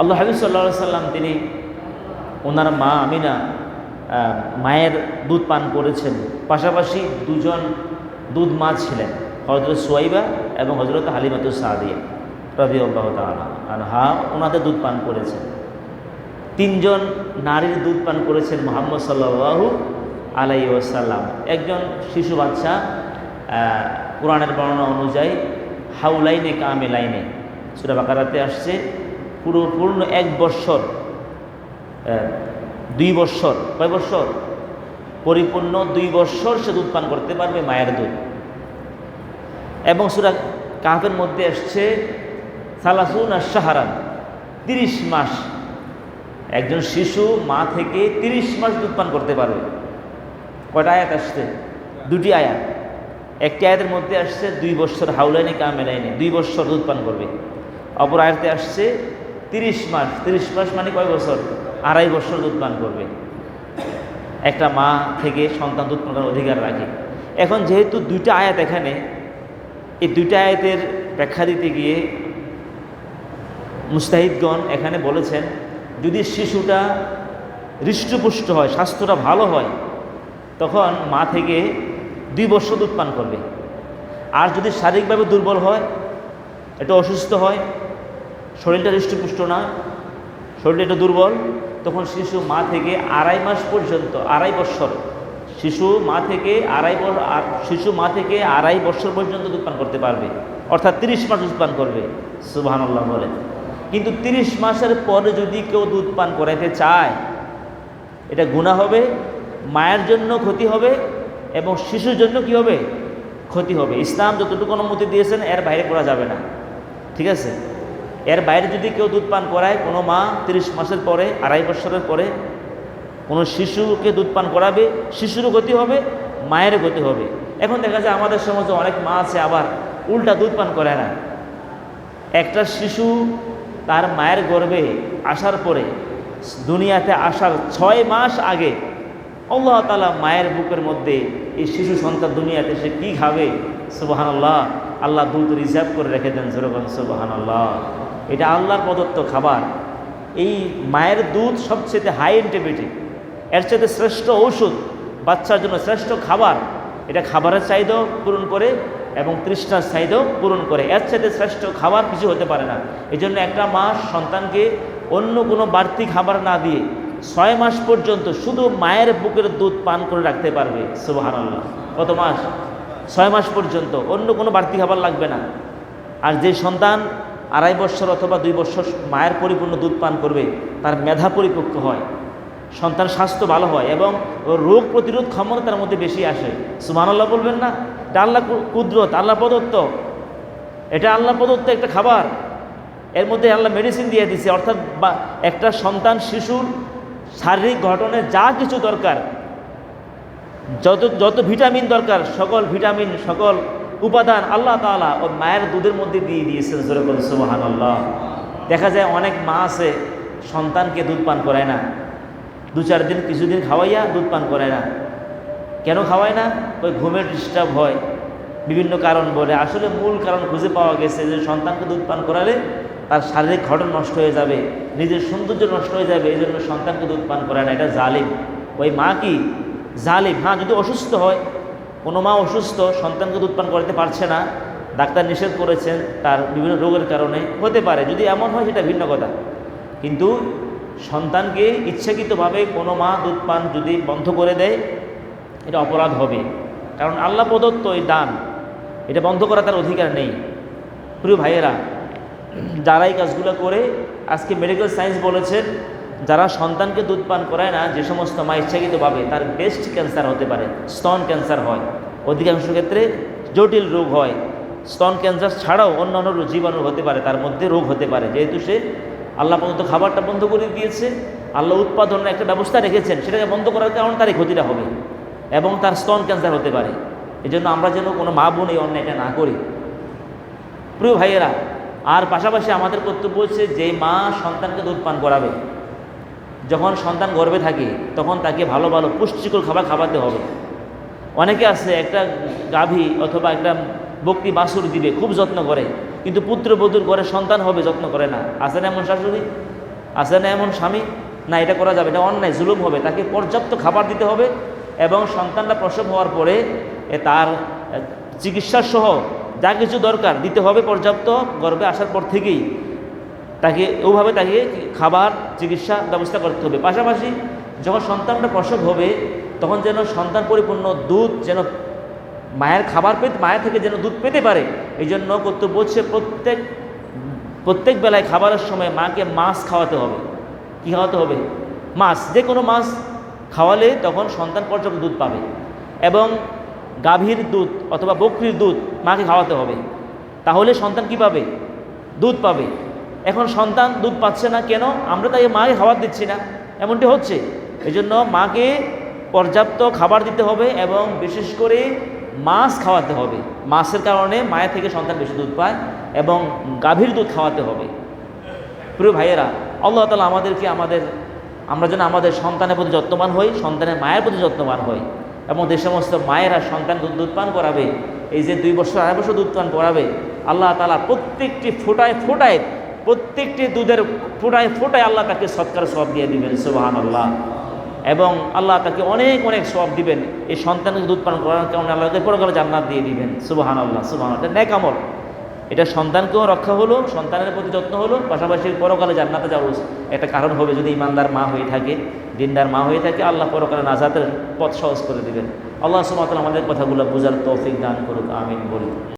আল্লাহ হাবিব সাল্লা সাল্লাম, তিনি ওনার মা আমিনা মায়ের দুধ পান করেছেন। পাশাপাশি দুজন দুধ মা ছিলেন হজরত সোয়াইবা এবং হজরত হালিমাতুল সাদিয়া রবি আল্লাহ তালা ওনাদের দুধ পান করেছেন। তিনজন নারীর দুধ পান করেছেন মোহাম্মদ সাল্লাহু আলাই ওসাল্লাম একজন শিশু বাচ্চা কোরআনের বর্ণনা অনুযায়ী, হাউলাইনে কামে লাইনে সুরা বাকারাতে আসছে। পুরো পূর্ণ এক বৎসর দুই বৎসর, কয় বৎসর? পরিপূর্ণ দুই বৎসর সে দুধ পান করতে পারবে মায়ের দুধ। এবং সুরা কাহের মধ্যে আসছে, সালাসুন আর সাহারান তিরিশ মাস। একজন শিশু মা থেকে তিরিশ মাস দুধ পান করতে পারবে। কয়টা আয়াত আসছে? দুটি আয়াত। একটি আয়াতের মধ্যে আসছে, দুই বৎসর হাউলাইনে কামেলাইনে, দুই বৎসর দুধ পান করবে। অপর আয়াতে আসছে তিরিশ মাস তিরিশ মাস মানে কয় বছর? আড়াই বছর দুধ পান করবে। একটা মা থেকে সন্তান দুধ পান অধিকার রাখে। এখন যেহেতু দুইটা আয়াত এখানে, এই দুইটা আয়াতের ব্যাখ্যা দিতে গিয়ে মুস্তাহিদগণ এখানে বলেছেন, যদি শিশুটা হৃষ্টপুষ্ট হয়, স্বাস্থ্যটা ভালো হয়, তখন মা থেকে দুই বছর দুধ পান করবে। আর যদি শারীরিকভাবে দুর্বল হয়, একটু অসুস্থ হয় শরীরটা হৃষ্টপুষ্ট না শরীরটা একটু দুর্বল, তখন শিশু মা থেকে আড়াই মাস পর্যন্ত, আড়াই বৎসর, শিশু মা থেকে আড়াই শিশু মা থেকে আড়াই বছর পর্যন্ত দুধ পান করতে পারবে, অর্থাৎ তিরিশ মাস দুধ পান করবে সুবাহান্লাহ বলেন। কিন্তু তিরিশ মাসের পরে যদি কেউ দুধ পান করাইতে চায়, এটা গুণা হবে, মায়ের জন্য ক্ষতি হবে এবং শিশুর জন্য কি হবে? ক্ষতি হবে। ইসলাম যতটুকু অনুমতি দিয়েছেন, এর বাইরে করা যাবে না। ঠিক আছে? এর বাইরে যদি কেউ দুধ পান করায়, কোনো মা তিরিশ মাসের পরে, আড়াই বছরের পরে, কোনো শিশুকে দুধ পান করাবে, শিশুরও গতি হবে, মায়েরও গতি হবে। এখন দেখা যায় আমাদের সমাজে অনেক মা আছে আবার উল্টা দুধ পান করে না। একটা শিশু তার মায়ের গর্ভে আসার পরে, দুনিয়াতে আসার ছয় মাস আগে, আল্লাহ তালা মায়ের বুকের মধ্যে এই শিশু সন্তান দুনিয়াতে সে কী খাবে? সুবাহান আল্লাহ আল্লাহ দুধ রিজার্ভ করে রেখে দেন জোরবান সুবাহান আল্লাহ এটা আল্লাহর প্রদত্ত খাবার। এই মায়ের দুধ সবচেয়ে হাই অ্যান্টিবায়োটিক এর চাইতে শ্রেষ্ঠ ঔষধ, বাচ্চার জন্য শ্রেষ্ঠ খাবার, এটা খাবারের চাহিদাও পূরণ করে এবং তৃষ্ণার চাহিদাও পূরণ করে। এর চাইতে শ্রেষ্ঠ খাবার কিছু হতে পারে না। এই জন্য একটা মা সন্তানকে অন্য কোনো বাড়তি খাবার না দিয়ে ছয় মাস পর্যন্ত শুধু মায়ের বুকের দুধ পান করে রাখতে পারবে। সুবাহান আল্লাহ কত মাস? ছয় মাস পর্যন্ত অন্য কোনো বাড়তি খাবার লাগবে না। আর যে সন্তান আড়াই বছর অথবা দুই বছর মায়ের পরিপূর্ণ দুধ পান করবে, তার মেধা পরিপক্ক হয়, সন্তান স্বাস্থ্য ভালো হয় এবং রোগ প্রতিরোধ ক্ষমতা তার মধ্যে বেশি আসে। সুমানাল্লাহ বলবেন না? এটা আল্লাহ কুদরত, আল্লাহ প্রদত্ত। এটা আল্লাহ প্রদত্ত একটা খাবার। এর মধ্যে আল্লাহ মেডিসিন দিয়ে দিছে, অর্থাৎ বা, একটা সন্তান, শিশুর শারীরিক গঠনে যা কিছু দরকার, যত যত ভিটামিন দরকার, সকল ভিটামিন সকল উপাদান আল্লাহ তাআলা ও মায়ের দুধের মধ্যে দিয়ে দিয়েছেন জোরে যেরকম সুবাহান আল্লাহ দেখা যায় অনেক মা আছে, সন্তানকে দুধ পান করায় না। দু চার দিন কিছুদিন খাওয়াইয়া দুধ পান করায় না। কেন খাওয়ায় না? ওই ঘুমের ডিস্টার্ব হয়। বিভিন্ন কারণ বলে। আসলে মূল কারণ খুঁজে পাওয়া গেছে যে সন্তানকে দুধ পান করালে তার শারীরিক ঘটন নষ্ট হয়ে যাবে, নিজের সৌন্দর্য নষ্ট হয়ে যাবে এই জন্য সন্তানকে দুধ পান করায় না। এটা জালিম। ওই মা কি? জালিম। হ্যাঁ যদি অসুস্থ হয় কোনো মা অসুস্থ, সন্তানকে দুধ পান করাতে পারছে না, ডাক্তার নিষেধ করেছেন, তার বিভিন্ন রোগের কারণে হতে পারে, যদি এমন হয় সেটা ভিন্ন কথা। কিন্তু সন্তানকে ইচ্ছাকৃতভাবে কোনো মা দুধ পান যদি বন্ধ করে দেয়, এটা অপরাধ হবে। কারণ আল্লাহ প্রদত্ত এই দান, এটা বন্ধ করা তার অধিকার নেই। প্রিয় ভাইয়েরা, যারা এই কাজগুলো করে, আজকে মেডিকেল সায়েন্স বলেছেন যারা সন্তানকে দুধ পান করায় না, যে সমস্ত মা ইচ্ছাকৃতভাবে তার ব্রেস্ট ক্যান্সার হতে পারে স্তন ক্যান্সার হয়। অধিকাংশ ক্ষেত্রে জটিল রোগ হয়। স্তন ক্যান্সার ছাড়াও অন্যান্য জীবাণু হতে পারে, তার মধ্যে রোগ হতে পারে। যেহেতু সে আল্লাহ পর্যন্ত খাবারটা বন্ধ করে দিয়েছে, আল্লাহ উৎপাদনের একটা ব্যবস্থা রেখেছেন, সেটাকে বন্ধ করার কারণে তার ক্ষতিটা হবে এবং তার স্তন ক্যান্সার হতে পারে। এই জন্য আমরা যেন কোনো মা বোন এই অন্যায়টা না করি। প্রিয় ভাইয়েরা, আর পাশাপাশি আমাদের কর্তব্য হচ্ছে যে মা সন্তানকে দুধ পান করাবে। যখন সন্তান গর্ভে থাকে, তখন তাকে ভালো ভালো পুষ্টিকর খাবার খাওয়াতে হবে। অনেকে আছে, একটা গাভী অথবা একটা বক্তি বাছুর দিবে, খুব যত্ন করে। কিন্তু পুত্রবধূর ঘরে সন্তান হবে, যত্ন করে না। আছে না এমন শাশুড়ি? আছে না এমন স্বামী? না, এটা করা যাবে এটা অন্যায়, জুলুম হবে। তাকে পর্যাপ্ত খাবার দিতে হবে এবং সন্তানটা প্রসব হওয়ার পরে তার চিকিৎসা সহ যা কিছু দরকার দিতে হবে পর্যাপ্ত। গর্ভে আসার পর থেকেই তাকে, ওভাবে তাকে খাবার, চিকিৎসা ব্যবস্থা করতে হবে। পাশাপাশি যখন সন্তানটা প্রসব হবে, তখন যেন সন্তান পরিপূর্ণ দুধ যেন মায়ের খাবার পেতে, মায়ের থেকে যেন দুধ পেতে পারে এই জন্য কর্তব্য হচ্ছে প্রত্যেক প্রত্যেক বেলায় খাবারের সময় মাকে মাছ খাওয়াতে হবে। কী খাওয়াতে হবে? মাছ। যে কোনো মাছ খাওয়ালে তখন সন্তান পর্যাপ্ত দুধ পাবে এবং গাভীর দুধ অথবা বকরির দুধ মাকে খাওয়াতে হবে। তাহলে সন্তান কি পাবে? দুধ পাবে। এখন সন্তান দুধ পাচ্ছে না কেন? আমরা তাই মাকে খাবার দিচ্ছি না। এমনটি হচ্ছে। এই জন্য মাকে পর্যাপ্ত খাবার দিতে হবে এবং বিশেষ করে মাছ খাওয়াতে হবে। মাছের কারণে মায়ের থেকে সন্তান বেশি দুধ পায় এবং গাভীর দুধ খাওয়াতে হবে। প্রিয় ভাইয়েরা, আল্লাহ তালা আমাদেরকে আমাদের, আমরা যেন আমাদের সন্তানের প্রতি যত্নবান হই, সন্তানের মায়ের প্রতি যত্নবান হই এবং যে সমস্ত মায়েরা সন্তান দুধ পান করাবে, এই যে দুই বছর, আড়াই বছর দুধ পান করাবে, আল্লাহ তালা প্রত্যেকটি ফোটায় ফোটায় প্রত্যেকটি দুধের ফোটায় ফোটায় আল্লাহ তাকে সৎকার সব দিয়ে দিবেন সুবাহান আল্লাহ এবং আল্লাহ তাকে অনেক অনেক সব দিবেন। এই সন্তানকে দুধ পান করার কারণে আল্লাহকে পরকালে জান্নাত দিয়ে দিবেন সুবাহান আল্লাহ সুবাহান এটা ন্যাক আমল। এটা সন্তানকেও রক্ষা হলো, সন্তানের প্রতি যত্ন হলো, পাশাপাশি পরকালে জান্নাতে যাওয়ার একটা কারণ হবে, যদি ইমানদার মা হয়ে থাকে, দিনদার মা হয়ে থাকে, আল্লাহ পরকালে নাজাতের পথ সহজ করে দেবেন। আল্লাহ সুমাত আমাদের কথাগুলো বোঝার তৌফিক দান করুক, আমিন বলি।